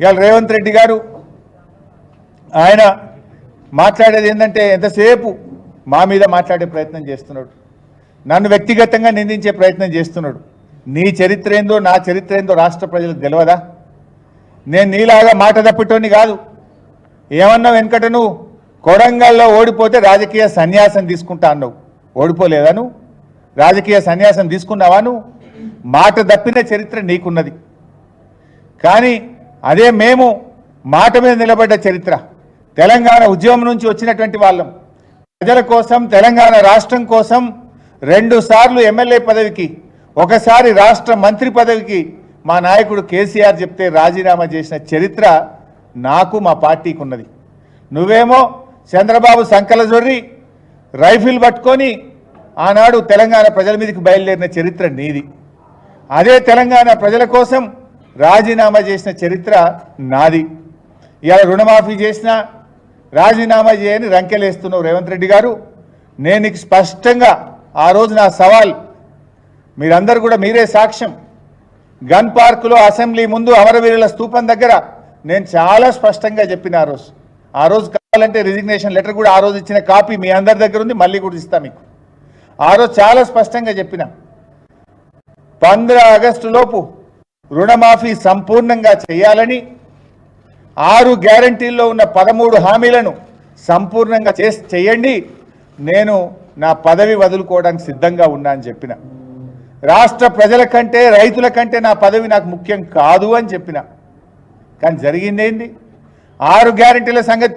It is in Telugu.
ఇవాళ రేవంత్ రెడ్డి గారు ఆయన మాట్లాడేది ఏంటంటే ఎంతసేపు మా మీద మాట్లాడే ప్రయత్నం చేస్తున్నాడు. నన్ను వ్యక్తిగతంగా నిందించే ప్రయత్నం చేస్తున్నాడు. నీ చరిత్ర ఏందో నా చరిత్ర ఏందో రాష్ట్ర ప్రజలకు తెలియదా నేను నీలాగా మాట తప్పిటోని కాదు. ఏమన్నా వెనుకట నువ్వు కొడంగల్లో ఓడిపోతే రాజకీయ సన్యాసం తీసుకుంటా అన్నావు. ఓడిపోలేదా నువ్వు? రాజకీయ సన్యాసం తీసుకున్నావా నువ్వు? మాట తప్పిన చరిత్ర నీకున్నది. కానీ అదే మేము మాట మీద నిలబడ్డ చరిత్ర. తెలంగాణ ఉద్యమం నుంచి వచ్చినటువంటి వాళ్ళం. ప్రజల కోసం తెలంగాణ రాష్ట్రం కోసం రెండు సార్లు ఎమ్మెల్యే పదవికి ఒకసారి రాష్ట్ర మంత్రి పదవికి మా నాయకుడు కేసీఆర్ చెప్తే రాజీనామా చేసిన చరిత్ర నాకు మా పార్టీకి ఉన్నది. నువ్వేమో చంద్రబాబు సంకల జొర్రి రైఫిల్ పట్టుకొని ఆనాడు తెలంగాణ ప్రజల మీదకి బయలుదేరిన చరిత్ర నీది. అదే తెలంగాణ ప్రజల కోసం రాజీనామా చేసిన చరిత్ర నాది. ఇవాళ రుణమాఫీ చేసిన రాజీనామా చేయని రంకెలేస్తున్నావు రేవంత్ రెడ్డి గారు. నేను స్పష్టంగా ఆ రోజు నా సవాల్ మీరందరూ కూడా మీరే సాక్ష్యం. గన్ పార్కులో అసెంబ్లీ ముందు అమరవీరుల స్థూపం దగ్గర నేను చాలా స్పష్టంగా చెప్పిన ఆ రోజు. ఆ రోజు కావాలంటే రిజిగ్నేషన్ లెటర్ కూడా ఆ రోజు ఇచ్చిన కాపీ మీ అందరి దగ్గర ఉంది మళ్ళీ కూడా ఇస్తా మీకు. ఆ రోజు చాలా స్పష్టంగా చెప్పిన. పంద్ర ఆగస్టు లోపు రుణమాఫీ సంపూర్ణంగా చేయాలని ఆరు గ్యారంటీల్లో ఉన్న పదమూడు హామీలను సంపూర్ణంగా చేసి చేయండి. నేను నా పదవి వదులుకోవడానికి సిద్ధంగా ఉన్నా అని చెప్పిన. రాష్ట్ర ప్రజల కంటే రైతుల కంటే నా పదవి నాకు ముఖ్యం కాదు అని చెప్పిన. కానీ జరిగిందేంది? ఆరు గ్యారంటీల సంగతి